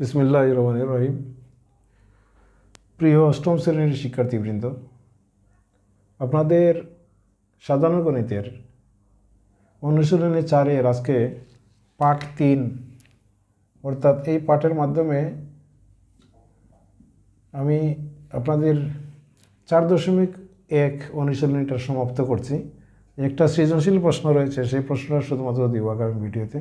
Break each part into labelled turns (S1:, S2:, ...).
S1: বিসমিল্লাহ রহমান রহিম। প্রিয় অষ্টম শ্রেণির শিক্ষার্থীবৃন্দ, আপনাদের সাধারণ গণিতের অনুশীলনী চারের আজকে পাঠ তিন। অর্থাৎ এই পাঠের মাধ্যমে আমি আপনাদের চার দশমিক এক অনুশীলনীটা সমাপ্ত করছি। একটা সৃজনশীল প্রশ্ন রয়েছে, সেই প্রশ্নটা শুধুমাত্র দিব আগামী ভিডিওতে।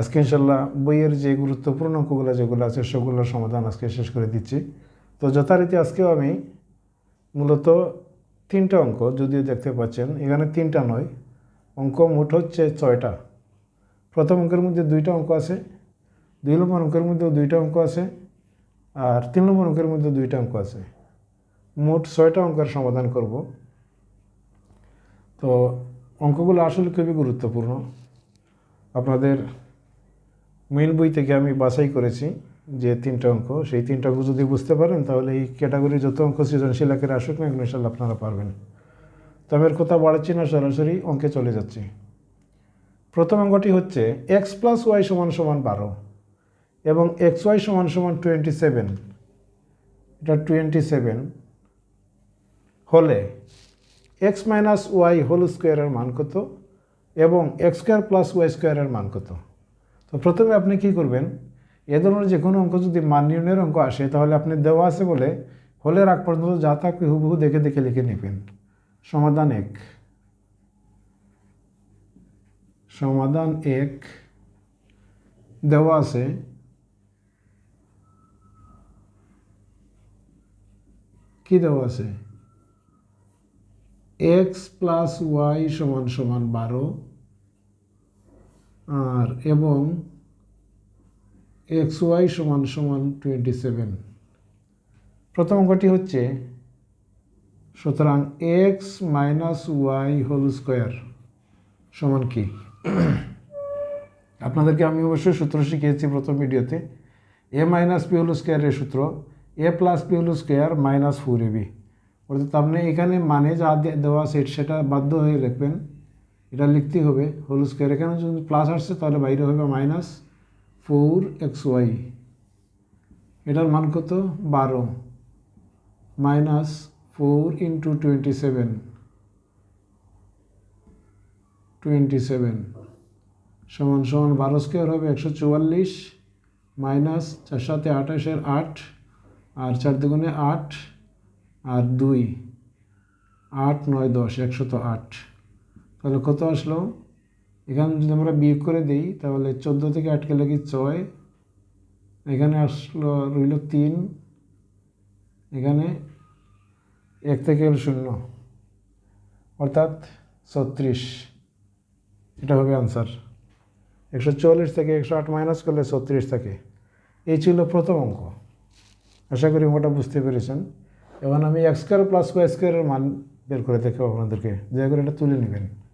S1: আজকে ইনশাল্লাহ বইয়ের যে গুরুত্বপূর্ণ অঙ্কগুলো যেগুলো আছে, সেগুলোর সমাধান আজকে শেষ করে দিচ্ছি। তো যথারীতি আজকেও আমি মূলত তিনটা অঙ্ক যদিও দেখতে পাচ্ছেন, এখানে তিনটা নয়, অঙ্ক মোট হচ্ছে ছয়টা। প্রথম অঙ্কের মধ্যে দুইটা অঙ্ক আছে, দুই নম্বর অঙ্কের মধ্যেও দুইটা অঙ্ক আছে, আর তিন নম্বর অঙ্কের মধ্যে দুইটা অঙ্ক আছে। মোট ছয়টা অঙ্কের সমাধান করব। তো অঙ্কগুলো আসলে খুবই গুরুত্বপূর্ণ। আপনাদের মেন বই থেকে আমি বাছাই করেছি যে তিনটা অঙ্ক, সেই তিনটা অঙ্ক যদি বুঝতে পারেন, তাহলে এই ক্যাটাগরি যত অঙ্ক সৃজনশীল আকারে আসুক না ইনশাল্লাহ আপনারা পারবেন। তো আমি এর কথা বাড়াচ্ছি না, সরাসরি অঙ্কে চলে যাচ্ছি। প্রথম অঙ্কটি হচ্ছে এক্স প্লাস ওয়াই সমান সমান বারো এবং এক্স ওয়াই সমান সমান টোয়েন্টি সেভেন এটা টোয়েন্টি সেভেন হলে এক্স মাইনাস ওয়াই হোল স্কোয়ারের মান কত এবং এক্স স্কোয়ার প্লাস ওয়াই স্কোয়ারের মান কত? তো প্রথমে আপনি কি করবেন? এ ধরনের যে কোনো অঙ্ক যদি মান নির্ণয়ের অঙ্ক আসে, তাহলে আপনি দেওয়া আছে বলে হলে রাগ পর্যন্ত যা থাকবে হুবহু দেখে দেখে লিখে নেবেন। সমাধান এক। সমাধান এক। দেওয়া আছে। কি দেওয়া আছে? এক্স প্লাস ওয়াই সমান সমান বারো। আর এবং এক্স ওয়াই সমান সমান টোয়েন্টি সেভেন প্রথম অঙ্কটি হচ্ছে, সুতরাং x minus y whole square সমান কি? আপনাদেরকে আমি অবশ্যই সূত্র শিখিয়েছি প্রথম ভিডিওতে। এ মাইনাস পি হোল স্কোয়ারের সূত্র A plus P whole square minus four A B অর্থাৎ আপনি এখানে মানে যা দেওয়া সেট সেটা বাধ্য হয়ে লিখবেন। এটা লিখতেই হবে হোল স্কোয়ার এখানে যদি প্লাস আসছে তাহলে বাইরে হবে মাইনাস ফোর এক্স ওয়াই এটার মান কত? বারো। Minus four into twenty seven twenty seven সমান সমান বারো স্কোয়ার হবে একশো চুয়াল্লিশ। মাইনাস চার সাথে আঠাশের আট, আর চার দুগুণে আট, আর দুই। আট, নয়, দশ একশত আট। তাহলে কত আসলো? এখানে যদি আমরা বিয়োগ করে দিই, তাহলে চোদ্দ থেকে আটকে লাগি ছয়। এখানে আসলো, রইল তিন। এখানে এক থেকে হলো শূন্য। অর্থাৎ ছত্রিশ। এটা হবে আনসার একশো চল্লিশ থেকে একশো আট মাইনাস করলে ছত্রিশ থাকে। এই ছিল প্রথম অঙ্ক। আশা করি অঙ্কটা বুঝতে পেরেছেন। এখন আমি এক্স স্কোয়ার প্লাস ওয়াই স্কোয়ারের মান বের করে দেখো আপনাদেরকে। দয়া করে এটা তুলে নেবেন।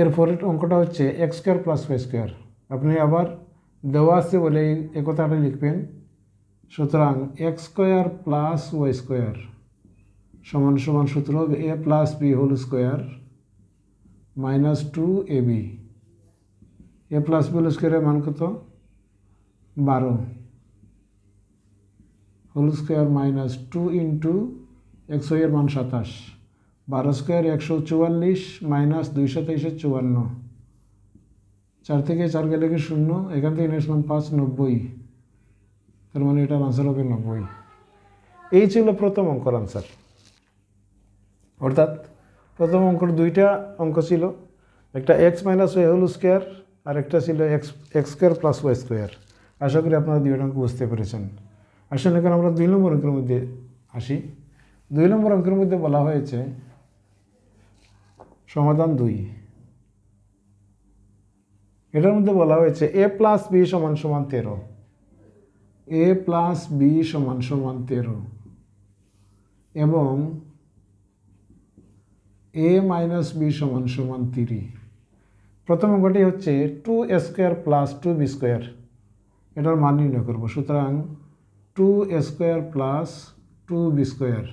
S1: এরপরের অঙ্কটা হচ্ছে x square plus y square আপনি আবার দেওয়া আছে বলে এই কথাটা লিখবেন। সুতরাং x square plus y square সমান সমান সূত্র A plus B whole square minus two A B A plus B whole স্কোয়ারের মান কত? বারো। Whole square minus two into এক্সের মান সাতাশ। বারো স্কোয়ার একশো চুয়াল্লিশ মাইনাস দুইশো তেইশে চুয়ান্ন। চার থেকে চার গেলে কি শূন্য? এখান থেকে মান পাঁচ নব্বই। তার মানে এটার আনসার হবে নব্বই। এই ছিল প্রথম অঙ্কর আনসার অর্থাৎ প্রথম অঙ্কর দুইটা অঙ্ক ছিল। একটা x minus y whole square আর একটা ছিল x x square plus y square আশা করি আপনারা দুইটা অঙ্ক বুঝতে পেরেছেন। আসলে এখন আমরা দুই নম্বর অঙ্কের মধ্যে আসি। দুই নম্বর অঙ্কের মধ্যে বলা হয়েছে সমাধান দুই। এটার মধ্যে বলা হয়েছে এ প্লাস বি সমান সমান তেরো। এ প্লাস বি সমান সমান তেরো। এবং এ মাইনাস বি সমান সমান তিরি। প্রথম অঙ্কটি হচ্ছে two A square plus two B square. এটার মান নির্ণয় করব। সুতরাং two A square plus two B square.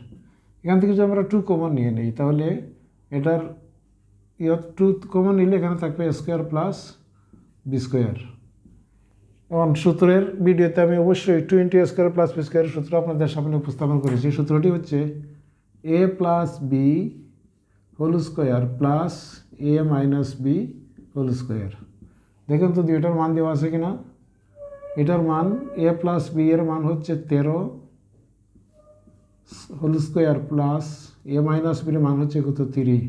S1: এখান থেকে যদি আমরা টু কমন নিয়ে নিই, তাহলে এটার ইয়ত টু কমন নিলে এখানে থাকবে স্কোয়ার প্লাস বি স্কোয়ার এবং সূত্রের ভিডিওতে আমি অবশ্যই টোয়েন্টি স্কোয়ার প্লাস বি স্কোয়ারের সূত্র আপনাদের সামনে উপস্থাপন করেছি। সূত্রটি হচ্ছে A plus B whole square plus A minus B whole square দেখুন তো দুইটার মান দেওয়া আছে কিনা? এটার মান এ প্লাস বি এর মান হচ্ছে তেরো whole square plus A minus বির মান হচ্ছে কত? তিরি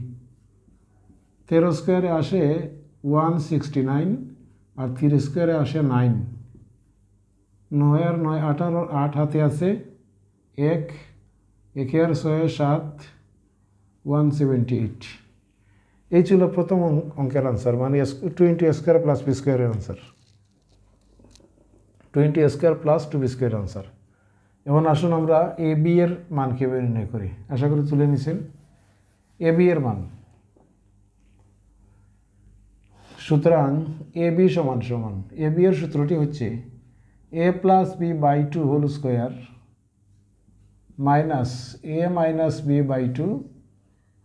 S1: তেরো স্কোয়ারে আসে ওয়ান সিক্সটি নাইন আর থ্রি স্কোয়ারে আসে নাইন। নয় আর নয় আঠারো, আট হাতে আছে এক, একে আর ছয়, সাত, ওয়ান সেভেন্টি এইট। এই ছিল প্রথম অঙ্কের আনসার মানে টোয়েন্টি স্কোয়ার প্লাস বি স্কোয়ারের answer twenty square plus two B square answer এখন আসুন আমরা এ বি এর মান কীভাবে নির্ণয় করি? আশা করি তুলে নিছেন। এ বি এর মান। সুতরাং এ বি সমান সমান, এ বি এর সূত্রটি হচ্ছে A plus B by two whole square minus A minus B by two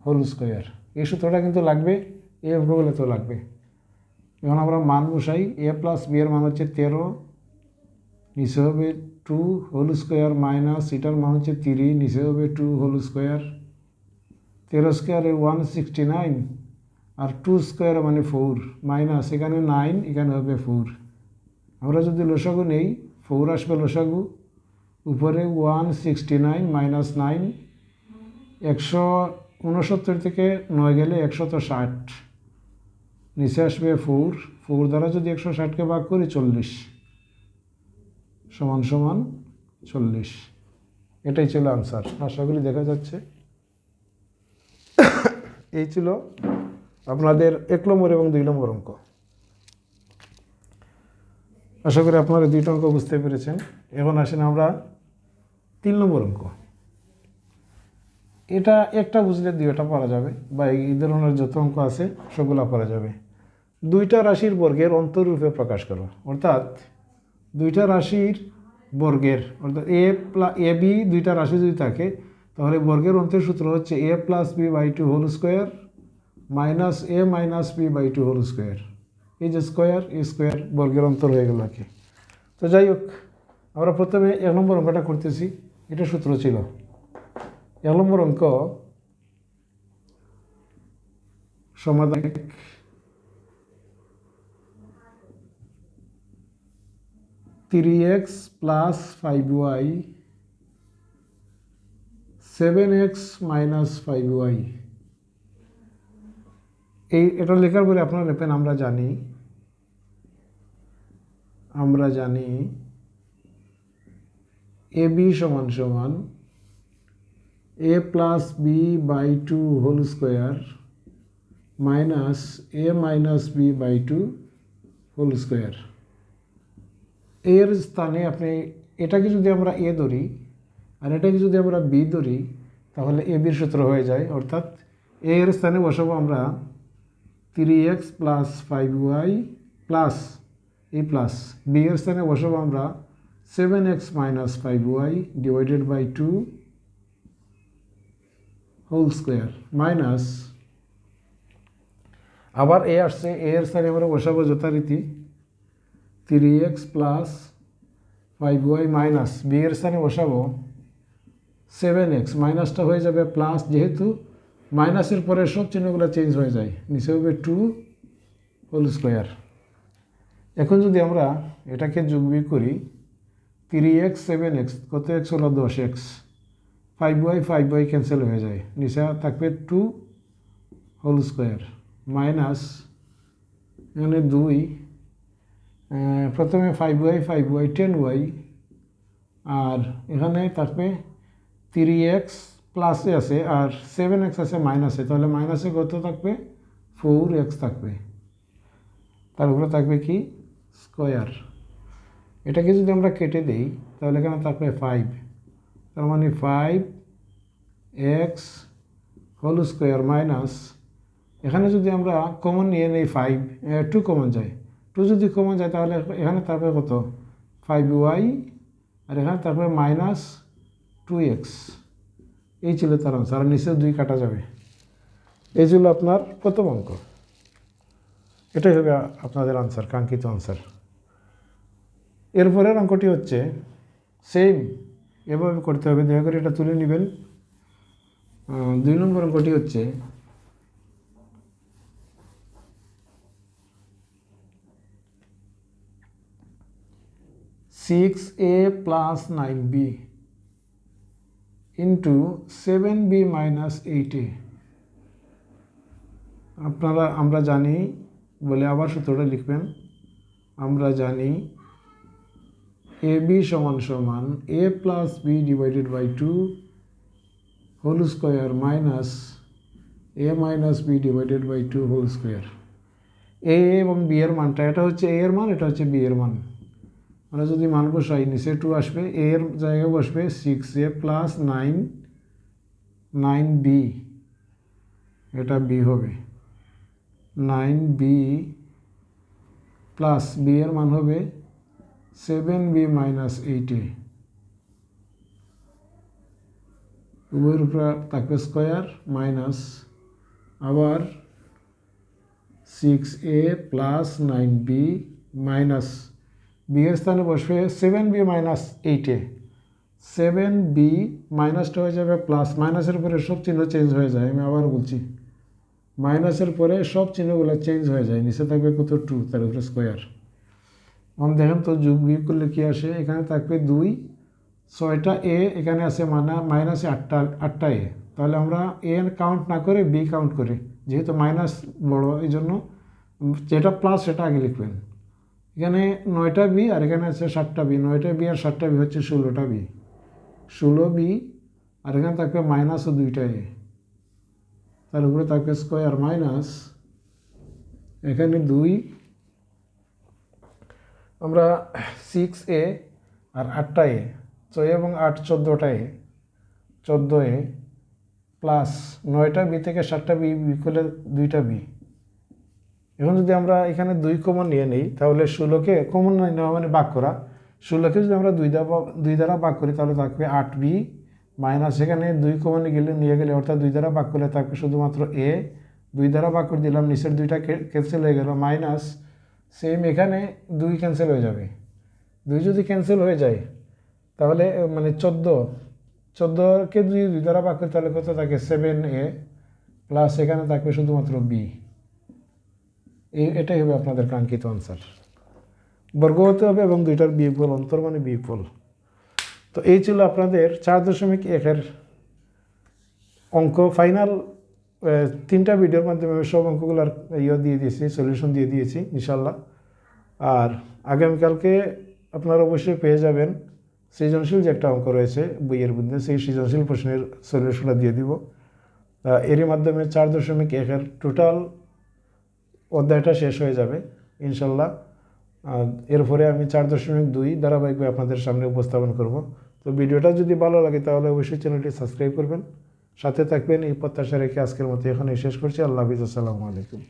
S1: whole square. এই সূত্রটা কিন্তু লাগবে এই অঙ্কগুলো তো লাগবে। এখন আমরা মান বসাই, এ প্লাস বি এর মান হচ্ছে তেরো, নিচে হবে টু হোল স্কোয়ার মাইনাস এটার মান হচ্ছে তিরি নিচে হবে টু হোল স্কোয়ার। তেরো স্কোয়ারে ওয়ান সিক্সটি নাইন আর টু স্কোয়ার মানে ফোর মাইনাস এখানে নাইন এখানে হবে ফোর আমরা যদি লসাগু নেই ফোর আসবে লসাগু। উপরে one sixty nine minus nine একশো উনসত্তর থেকে নয় গেলে একশত ষাট। নিচে আসবে ফোর ফোর দ্বারা যদি একশো ষাটকে ভাগ করি, চল্লিশ। সমান সমান চল্লিশ। এটাই ছিল আনসার আশা করি দেখা যাচ্ছে। এই ছিল আপনাদের এক নম্বর এবং দুই নম্বর অঙ্ক। আশা করি আপনারা দুইটা অঙ্ক বুঝতে পেরেছেন। এখন আসেন আমরা তিন নম্বর অঙ্ক। এটা একটা বুঝলে দুইটা পারা যাবে, বা এই ধরনের যত অঙ্ক আছে সবগুলো পারা যাবে। দুইটা রাশির বর্গের অন্তরূপে প্রকাশ করো, অর্থাৎ দুইটা রাশির বর্গের, অর্থাৎ এ প্লা, এ, বি দুইটা রাশি যদি থাকে, তাহলে বর্গের অন্তের সূত্র হচ্ছে a plus b by two whole square minus a minus b by two whole square এই যে স্কোয়ার এই স্কোয়ার বর্গের অন্তর হয়ে গেল কি তো যাই হোক, আমরা প্রথমে এক নম্বর অঙ্কটা করতেছি। এটা সূত্র ছিল। এক নম্বর অঙ্ক সমাধান three x plus five y seven x minus five y এই, এটা লেখার পরে আপনারা লেখেন আমরা জানি আমরা জানি এ বি সমান সমান a plus b by two whole square minus a minus b by two whole square. এর স্থানে আপনি, এটাকে যদি আমরা এ ধরি আর এটাকে যদি আমরা বি ধরি, তাহলে এ বির সূত্র হয়ে যায়, অর্থাৎ এ এর স্থানে বসাবো আমরা three x plus five y plus এই প্লাস বি এর স্থানে বসাবো আমরা seven x minus five y divided by two whole square minus আবার এ আসছে এ এর স্থানে আমরা বসাবো যথারীতি three x plus five y minus b এর স্থানে বসাবো সেভেন এক্স মাইনাসটা হয়ে যাবে প্লাস যেহেতু মাইনাসের পরে সব চিহ্নগুলো চেঞ্জ হয়ে যায়। নিচে হবে টু হোল স্কোয়ার এখন যদি আমরা এটাকে যোগ করি থ্রি এক্স সেভেন এক্স কত এক্স হলো দশ x five y five y cancel হয়ে যায়। নিচে থাকবে টু হোল স্কোয়ার মাইনাস এখানে দুই প্রথমে five y five y ten y আর এখানে থাকবে থ্রি এক্স প্লাসে আছে আর সেভেন এক্স আছে মাইনাসে তাহলে মাইনাসে কত থাকবে? ফোর এক্স থাকবে। তার উপরে থাকবে কি? স্কোয়ার এটাকে যদি আমরা কেটে দিই, তাহলে এখানে থাকবে ফাইভ তার মানে five x whole square minus এখানে যদি আমরা কমন নিয়ে নিই ফাইভ টু কমন যায়। টু যদি কমন যায়, তাহলে এখানে থাকবে কত? ফাইভ ওয়াই আর এখানে থাকবে মাইনাস টু এক্স এই ছিল তার আনসার আর নিচে দুই কাটা যাবে। এই ছিল আপনার প্রথম অঙ্ক। এটাই হবে আপনাদের আনসার কাঙ্ক্ষিত আনসার এরপরের অঙ্কটি হচ্ছে সেম এভাবে করতে হবে। দয়া করে এটা তুলে নেবেন। দুই নম্বর অঙ্কটি হচ্ছে six a plus nine b into seven b minus eight a আপনারা, আমরা জানি বলে আবার সূত্রটা লিখবেন। আমরা জানি এ বি সমান সমান a plus b divided by two whole square minus a minus b divided by two whole square a এবং বি এর মানটা, এটা হচ্ছে এ এর মান, এটা হচ্ছে বি এর মান। আমরা যদি মান বসাই, নিচে টু আসবে এর জায়গায় বসবে six a plus nine nine b এটা বি হবে। নাইন বি প্লাস বি এর মান হবে seven b minus eight a উভয়ের উপরে থাকবে স্কোয়ার মাইনাস আবার six a plus nine b minus b এর স্থানে বসবে seven b minus eight seven b মাইনাসটা হয়ে যাবে প্লাস মাইনাসের পরে সব চিহ্ন চেঞ্জ হয়ে যায়, আমি আবার বলছি। মাইনাসের পরে সব চিহ্নগুলো চেঞ্জ হয়ে যায়, নিচে থাকবে কত টু তার উপরে স্কোয়ার এখন দেখেন তো যোগ বিয়োগ করলে কী আসে? এখানে থাকবে দুই, ছয়টা এ এখানে আছে মানা মাইনাসে আটটা আটটা এ তাহলে আমরা এ কাউন্ট না করে বি কাউন্ট করি, যেহেতু মাইনাস বড় এই জন্য যেটা প্লাস সেটা আগে লিখবেন। এখানে নয়টা বি আর এখানে আছে সাতটা বি। নয়টা বি আর সাতটা বি হচ্ছে ষোলোটা বি। ষোলো বি আর এখানে থাকবে মাইনাস ও দুইটা এ। তার উপরে থাকবে স্কোয়ার মাইনাস এখানে দুই। আমরা সিক্স এ আর আটটা এ। ছয় এবং আট চোদ্দোটা এ। চোদ্দ এ প্লাস নয়টা বি থেকে সাতটা বি বি করলে দুইটা বি। এখন যদি আমরা এখানে দুই কমন নিয়ে নিই, তাহলে ষোলোকে কমন নেওয়া মানে বাক করা। ষোলোকে যদি আমরা দুই দ্বারা দুই দ্বারা বাক করি, তাহলে থাকবে আট বি মাইনাস এখানে দুই কমনে গেলে নিয়ে গেলে অর্থাৎ দুই দ্বারা বাক করলে থাকবে শুধুমাত্র এ। দুই দ্বারা বাক করে দিলাম, নিচের দুইটা ক্যান্সেল হয়ে গেল, মাইনাস সেম এখানে দুই ক্যান্সেল হয়ে যাবে। দুই যদি ক্যান্সেল হয়ে যায়, তাহলে মানে চোদ্দ। চোদ্দোকে যদি দুই দ্বারা বাক করি, তাহলে কত থাকে? সেভেন এ প্লাস এখানে থাকবে শুধুমাত্র বি এই এটাই হবে আপনাদের কাঙ্ক্ষিত আনসার বর্গ হতে হবে এবং দুইটার বিয়োগফল অন্তর মানে বিয়োগফল। তো এই ছিল আপনাদের চার দশমিক একের অঙ্ক। ফাইনাল তিনটা ভিডিওর মাধ্যমে আমি সব অঙ্কগুলোর ইয়ে দিয়ে দিয়েছি সলিউশন দিয়ে দিয়েছি ইনশাল্লাহ আর আগামীকালকে আপনারা অবশ্যই পেয়ে যাবেন সৃজনশীল যে একটা অঙ্ক রয়েছে, বইয়ের মধ্যে, সেই সৃজনশীল প্রশ্নের সলিউশনটা দিয়ে দিব। এরই মাধ্যমে চার দশমিক একের টোটাল অধ্যায়টা শেষ হয়ে যাবে, ইনশাল্লাহ। এরপরে আমি চার দশমিক দুই ধারাবাহিকভাবে আপনাদের সামনে উপস্থাপন করব। তো ভিডিওটা যদি ভালো লাগে তাহলে অবশ্যই চ্যানেলটি সাবস্ক্রাইব করবেন। সাথে থাকবেন এই প্রত্যাশা রেখে আজকের মতো এখানে শেষ করছি। আল্লাহ হাফিজ, আসসালামু আলাইকুম।